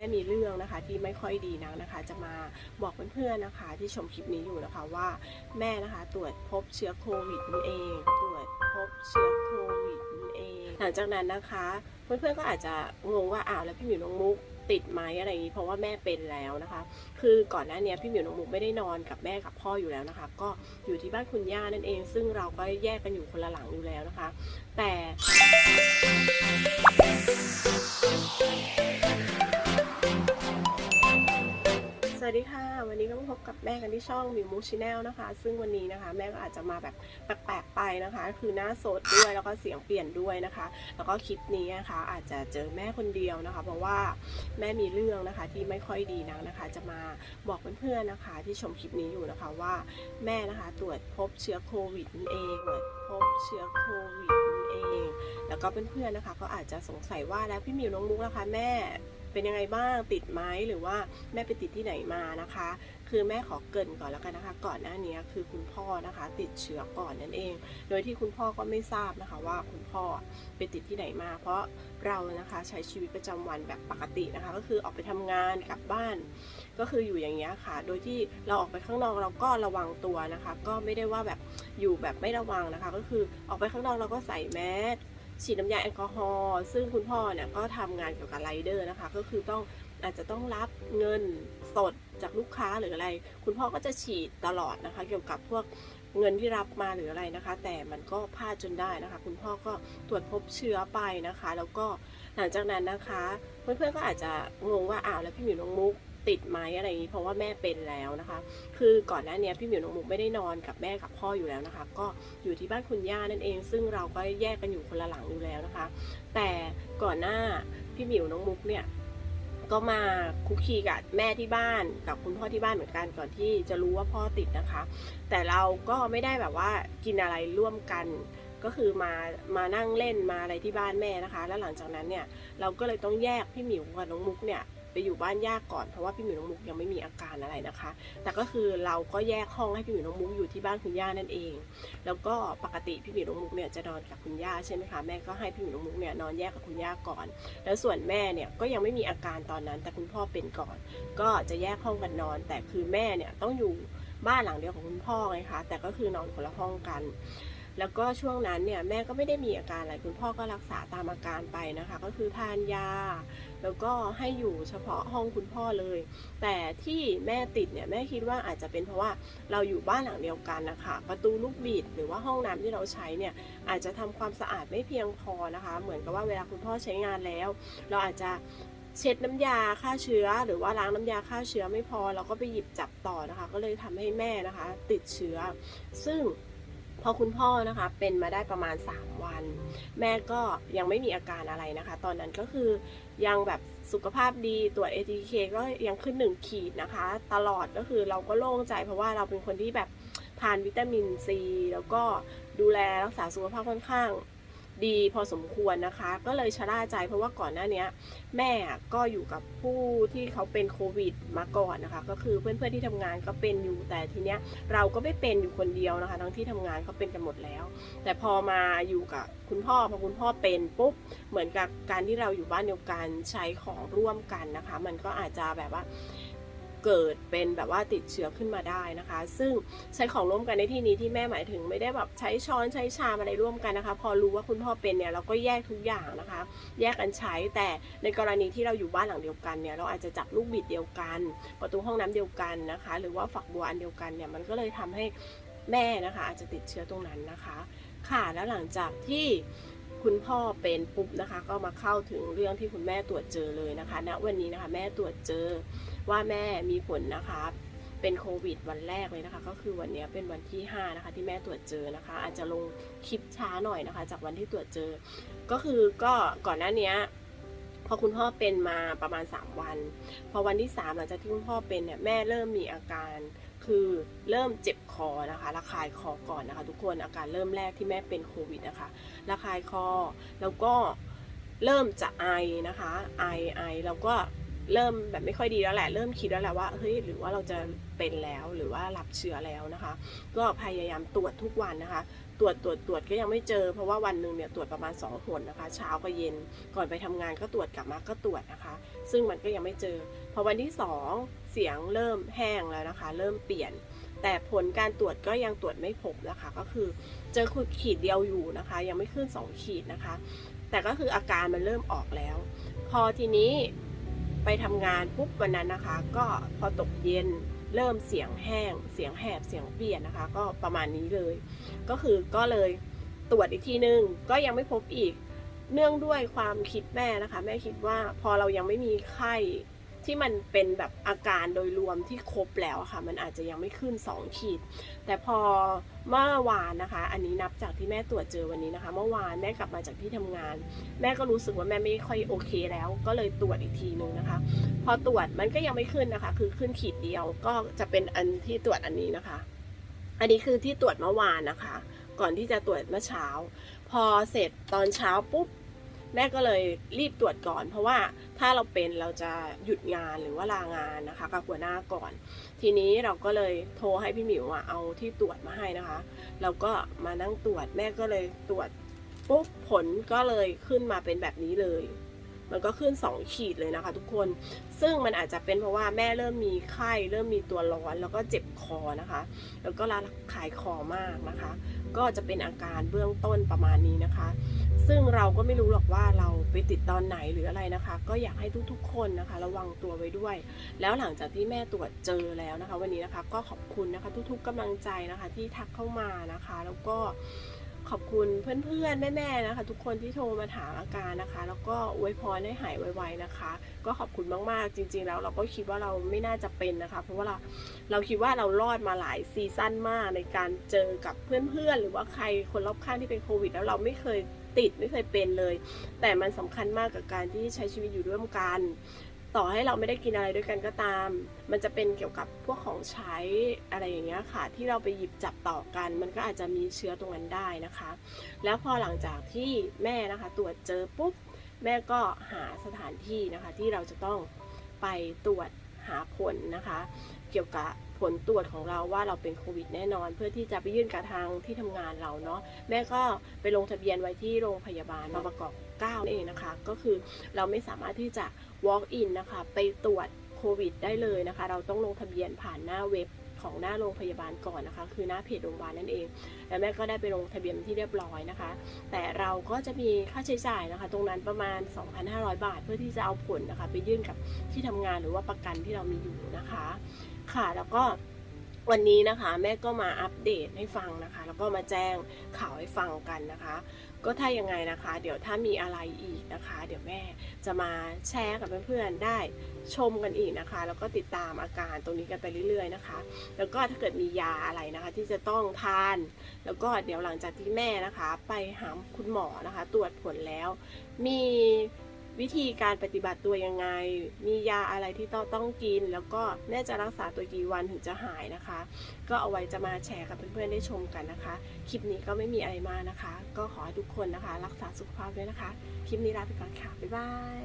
แม่มีเรื่องนะคะที่ไม่ค่อยดีนักนะคะ จะมาบอกเพื่อนๆนะคะ ที่ชมคลิปนี้อยู่นะคะว่าแม่นะคะตรวจพบเชื้อโควิดนั่นเอง ตรวจพบเชื้อโควิดนั่นเอง หลังจากนั้นนะคะ เพื่อนๆก็อาจจะงงว่าอ้าวแล้วพี่หมิวน้องมุกติดไหมอะไรอย่างนี้เพราะว่าแม่เป็นแล้วนะคะ คือก่อนหน้านี้พี่หมิวน้องมุกไม่ได้นอนกับแม่กับพ่ออยู่แล้วนะคะ ก็อยู่ที่บ้านคุณย่านั่นเอง ซึ่งเราก็แยกกันอยู่คนละหลังอยู่แล้วนะคะ แต่ วัสดีค่ะ วันนี้ก็มาพบกับแม่กันที่ช่องมิวมูชแนลนะคะ ซึ่งวันนี้นะคะ แม่ก็อาจจะมาแบบแปลกๆไปนะคะ คือหน้าสดด้วยแล้วก็เสียงเปลี่ยนด้วยนะคะ แล้วก็คลิปนี้นะคะ อาจจะเจอแม่คนเดียวนะคะ เพราะว่าแม่มีเรื่องนะคะที่ไม่ค่อยดีนักนะคะ จะมาบอกเพื่อนๆนะคะ ที่ชมคลิปนี้อยู่นะคะว่าแม่นะคะตรวจพบเชื้อโควิดนั่นเองตรวจพบเชื้อโควิดนั่นเอง แล้วก็เพื่อนๆนะคะ ก็อาจจะสงสัยว่าแล้วพี่มิวน้องมุกนะคะ แม่ เป็นยังไงบ้างติดไหมหรือว่าแม่ไปติดที่ไหนมานะคะ คือแม่ขอเกินก่อนแล้วกันนะคะ ก่อนหน้านี้คือคุณพ่อนะคะ ติดเชื้อก่อนนั่นเอง โดยที่คุณพ่อก็ไม่ทราบนะคะว่าคุณพ่อไปติดที่ไหนมา เพราะเรานะคะใช้ชีวิตประจำวันแบบปกตินะคะ ก็คือออกไปทำงานกลับบ้าน ก็คืออยู่อย่างเงี้ยค่ะ โดยที่เราออกไปข้างนอกเราก็ระวังตัวนะคะ ก็ไม่ได้ว่าแบบอยู่แบบไม่ระวังนะคะ ก็คือออกไปข้างนอกเราก็ใส่แมส ฉีดน้ำยาแอลกอฮอล์ซึ่งคุณพ่อเนี่ยก็ทำงานเกี่ยวกับไรเดอร์นะคะ ก็คือต้องอาจจะต้องรับเงินสดจากลูกค้าหรืออะไร คุณพ่อก็จะฉีดตลอดนะคะ เกี่ยวกับพวกเงินที่รับมาหรืออะไรนะคะ แต่มันก็พลาดจนได้นะคะ คุณพ่อก็ตรวจพบเชื้อไปนะคะ แล้วก็หลังจากนั้นนะคะ เพื่อนๆก็อาจจะงงว่าอ้าวแล้วพี่หมิวน้องมุก ติดไหมอะไรอย่างนี้เพราะว่าแม่เป็นแล้วนะคะ คือก่อนหน้านี้พี่หมิวน้องมุกไม่ได้นอนกับแม่กับพ่ออยู่แล้วนะคะ ก็อยู่ที่บ้านคุณย่านั่นเอง ซึ่งเราก็แยกกันอยู่คนละหลังอยู่แล้วนะคะ แต่ก่อนหน้าพี่หมิวน้องมุกเนี่ยก็มาคุกคีกับแม่ที่บ้านกับคุณพ่อที่บ้านเหมือนกันก่อนที่จะรู้ว่าพ่อติดนะคะ แต่เราก็ไม่ได้แบบว่ากินอะไรร่วมกันก็คือมามานั่งเล่นมาอะไรที่บ้านแม่นะคะ แล้วหลังจากนั้นเนี่ยเราก็เลยต้องแยกพี่หมิวกับน้องมุกเนี่ย ไปอยู่บ้านย่าก่อนเพราะว่าพี่หมิวน้องมุกยังไม่มีอาการอะไรนะคะ แต่ก็คือเราก็แยกห้องให้พี่หมิวน้องมุกอยู่ที่บ้านคุณย่านั่นเอง แล้วก็ปกติพี่หมิวน้องมุกเนี่ยจะนอนกับคุณย่าใช่ไหมคะแม่ก็ให้พี่หมิวน้องมุกเนี่ยนอนแยกกับคุณย่าก่อน แล้วส่วนแม่เนี่ยก็ยังไม่มีอาการตอนนั้น แต่คุณพ่อเป็นก่อน ก็จะแยกห้องกันนอน แต่คือแม่เนี่ยต้องอยู่บ้านหลังเดียวของคุณพ่อไงคะแต่ก็คือนอนคนละห้องกัน แล้วก็ช่วงนั้นเนี่ยแม่ก็ไม่ได้มีอาการอะไรคุณพ่อก็รักษาตามอาการไปนะคะ ก็คือทานยา แล้วก็ให้อยู่เฉพาะห้องคุณพ่อเลย แต่ที่แม่ติดเนี่ยแม่คิดว่าอาจจะเป็นเพราะว่าเราอยู่บ้านหลังเดียวกันนะคะประตูลูกบิดหรือว่าห้องน้ำที่เราใช้เนี่ยอาจจะทำความสะอาดไม่เพียงพอนะคะ เหมือนกับว่าเวลาคุณพ่อใช้งานแล้ว เราอาจจะเช็ดน้ำยาฆ่าเชื้อ หรือว่าล้างน้ำยาฆ่าเชื้อไม่พอ เราก็ไปหยิบจับต่อนะคะ ก็เลยทำให้แม่นะคะ ติดเชื้อ ซึ่ง พอคุณพ่อนะคะเป็นมาได้ประมาณ 3 วัน แม่ก็ยังไม่มีอาการอะไรนะคะ ตอนนั้นก็คือยังแบบสุขภาพดีตรวจ ATK ก็ยังขึ้น1ขีดนะคะ ตลอดก็คือเราก็โล่งใจเพราะว่าเราเป็นคนที่แบบทานวิตามินซีแล้วก็ดูแลรักษาสุขภาพค่อนข้าง ดีพอสมควรนะคะ ก็เลยชะล่าใจเพราะว่าก่อนหน้านี้แม่ก็อยู่กับผู้ที่เขาเป็นโควิดมาก่อนนะคะ ก็คือเพื่อนๆที่ทำงานก็เป็นอยู่แต่ทีเนี้ยเราก็ไม่เป็นอยู่คนเดียวนะคะ ทั้งที่ทำงานเขาเป็นกันหมดแล้ว แต่พอมาอยู่กับคุณพ่อพอคุณพ่อเป็นปุ๊บเหมือนกับการที่เราอยู่บ้านเดียวกันใช้ของร่วมกันนะคะ มันก็อาจจะแบบว่า เกิดเป็นแบบว่าติดเชื้อขึ้นมาได้นะคะ ซึ่งใช้ของร่วมกันในที่นี้ที่แม่หมายถึงไม่ได้แบบใช้ช้อนใช้ชามอะไรร่วมกันนะคะ พอรู้ว่าคุณพ่อเป็นเนี่ยเราก็แยกทุกอย่างนะคะ แยกกันใช้แต่ในกรณีที่เราอยู่บ้านหลังเดียวกันเนี่ยเราอาจจะจับลูกบิดเดียวกัน ประตูห้องน้ำเดียวกันนะคะ หรือว่าฝักบัวอันเดียวกันเนี่ยมันก็เลยทำให้แม่นะคะอาจจะติดเชื้อตรงนั้นนะคะ ค่ะแล้วหลังจากที่คุณพ่อเป็นปุ๊บนะคะ ก็มาเข้าถึงเรื่องที่คุณแม่ตรวจเจอเลยนะคะณวันนี้นะคะแม่ตรวจเจอ ว่าแม่มีผลนะคะเป็นโควิดวันแรกเลยนะคะ ก็คือวันนี้เป็นวันที่ 5 นะคะ ที่แม่ตรวจเจอนะคะ อาจจะลงคลิปช้าหน่อยนะคะ จากวันที่ตรวจเจอ ก็คือก็ก่อนหน้านี้พอคุณพ่อเป็นมาประมาณ 3 วัน พอวันที่ 3 หลังจากที่คุณพ่อเป็นเนี่ยแม่เริ่มมีอาการคือเริ่มเจ็บคอนะคะระคายคอก่อนนะคะ ทุกคนอาการเริ่มแรกที่แม่เป็นโควิดนะคะระคายคอแล้วก็เริ่มจะไอนะคะไอไอแล้วก็ เริ่มแบบไม่ค่อยดีแล้วแหละ เริ่มคิดแล้วแหละว่าเฮ้ยหรือว่าเราจะเป็นแล้วหรือว่ารับเชื้อแล้วนะคะ ก็พยายามตรวจทุกวันนะคะ ตรวจตรวจตรวจก็ยังไม่เจอ เพราะว่าวันหนึ่งเนี่ยตรวจประมาณ2หนนะคะ เช้ากับเย็นก่อนไปทำงานก็ตรวจกลับมาก็ตรวจนะคะ ซึ่งมันก็ยังไม่เจอพอวันที่ 2 เสียงเริ่มแห้งแล้วนะคะ เริ่มเปลี่ยนแต่ผลการตรวจก็ยังตรวจไม่พบนะคะ ก็คือเจอขีดเดียวอยู่นะคะ ยังไม่ขึ้น 2 ขีดนะคะ แต่ก็คืออาการมันเริ่มออกแล้ว พอทีนี้ ไปทำงานปุ๊บวันนั้นนะคะ ก็พอตกเย็นเริ่มเสียงแห้ง เสียงแหบเสียงเปลี่ยนนะคะ ก็ประมาณนี้เลย ก็คือก็เลยตรวจอีกทีนึงก็ยังไม่พบอีก เนื่องด้วยความคิดแม่นะคะ แม่คิดว่าพอเรายังไม่มีไข้ ที่มันเป็นแบบอาการโดยรวมที่ครบแล้วค่ะ มันอาจจะยังไม่ขึ้น 2 ขีด แต่พอเมื่อวานนะคะ อันนี้นับจากที่แม่ตรวจเจอวันนี้นะคะ เมื่อวานแม่กลับมาจากที่ทำงาน แม่ก็รู้สึกว่าแม่ไม่ค่อยโอเคแล้ว ก็เลยตรวจอีกทีนึงนะคะ พอตรวจมันก็ยังไม่ขึ้นนะคะ คือขึ้นขีดเดียวก็จะเป็นอันที่ตรวจอันนี้นะคะ อันนี้คือที่ตรวจเมื่อวานนะคะ ก่อนที่จะตรวจเมื่อเช้า พอเสร็จตอนเช้าปุ๊บ แม่ก็เลยรีบตรวจก่อน เพราะว่าถ้าเราเป็นเราจะหยุดงานหรือว่าลางานนะคะกับหัวหน้าก่อน ทีนี้เราก็เลยโทรให้พี่หมิวอะเอาที่ตรวจมาให้นะคะเราก็มานั่งตรวจแม่ก็เลยตรวจปุ๊บผลก็เลยขึ้นมาเป็นแบบนี้เลย มันก็ขึ้น 2 ขีดเลยนะคะ ทุกคน ซึ่งมันอาจจะเป็นเพราะว่าแม่เริ่มมีไข้เริ่มมีตัวร้อนแล้วก็เจ็บคอนะคะ แล้วก็ระคายคอมากนะคะ ก็จะเป็นอาการเบื้องต้นประมาณนี้นะคะ ซึ่งเราก็ไม่รู้หรอกว่าเราไปติดตอนไหนหรืออะไรนะคะ ก็อยากให้ทุกๆ คนนะคะ ระวังตัวไว้ด้วย แล้วหลังจากที่แม่ตรวจเจอแล้วนะคะ วันนี้นะคะก็ขอบคุณนะคะ ทุกๆกำลังใจนะคะที่ทักเข้ามานะคะ แล้วก็ ขอบคุณเพื่อนๆ แม่ๆนะคะ ทุกคนที่โทรมาถามอาการนะคะ แล้วก็อวยพรให้หายไวๆนะคะ ก็ขอบคุณมากๆ จริง ๆ แล้วเราก็คิดว่าเราไม่น่าจะเป็นนะคะ เพราะว่าเราเราคิดว่าเรารอดมาหลายซีซั่นมากในการเจอกับเพื่อนๆ หรือว่าใครคนรอบข้างที่เป็นโควิด แล้วเราไม่เคยติดไม่เคยเป็นเลย แต่มันสำคัญมากกับการที่ใช้ชีวิตอยู่ร่วมกัน ต่อให้เราไม่ได้กินอะไรด้วยกันก็ตาม มันจะเป็นเกี่ยวกับพวกของใช้อะไรอย่างเงี้ยค่ะ ที่เราไปหยิบจับต่อกัน มันก็อาจจะมีเชื้อตรงนั้นได้นะคะ แล้วพอหลังจากที่แม่นะคะ ตรวจเจอปุ๊บ แม่ก็หาสถานที่นะคะ ที่เราจะต้องไปตรวจหาผลนะคะ เกี่ยวกับ ผลตรวจของเราว่าเราเป็นโควิดแน่นอน เพื่อที่จะไปยื่นกับทางที่ทำงานเราเนาะแม่ก็ไปลงทะเบียนไว้ที่โรงพยาบาลบาประกอบ9เองนะคะ ก็คือเราไม่สามารถที่จะ walk in นะคะ ไปตรวจโควิด ได้เลยนะคะ เราต้องลงทะเบียนผ่านหน้าเว็บของหน้าโรงพยาบาลก่อนนะคะ คือหน้าเพจโรงพยาบาลนั่นเอง แล้วแม่ก็ได้ไปลงทะเบียนที่เรียบร้อยนะคะ แต่เราก็จะมีค่าใช้จ่ายนะคะ ตรงนั้นประมาณ 2,500 บาท เพื่อที่จะเอาผลนะคะ ไปยื่นกับที่ทำงานหรือว่าประกันที่เรามีอยู่นะคะ ค่ะ แล้วก็วันนี้นะคะแม่ก็มาอัปเดตให้ฟังนะคะ แล้วก็มาแจ้งข่าวให้ฟังกันนะคะ ก็ถ้ายังไงนะคะ เดี๋ยวถ้ามีอะไรอีกนะคะ เดี๋ยวแม่จะมาแชร์กับเพื่อนๆได้ชมกันอีกนะคะ แล้วก็ติดตามอาการตรงนี้กันไปเรื่อยๆนะคะ แล้วก็ถ้าเกิดมียาอะไรนะคะ ที่จะต้องทาน แล้วก็เดี๋ยวหลังจากที่แม่นะคะ ไปหาคุณหมอนะคะ ตรวจผลแล้ว มี วิธีการปฏิบัติตัวยังไง มียาอะไรที่ต้องต้องกิน แล้วก็แน่จะรักษาตัวกี่วันถึงจะหายนะคะ ก็เอาไว้จะมาแชร์กับเพื่อนๆได้ชมกันนะคะ คลิปนี้ก็ไม่มีอะไรมากนะคะ ก็ขอให้ทุกคนนะคะ รักษาสุขภาพด้วยนะคะ คลิปนี้ลาไปก่อนค่ะ บ๊ายบาย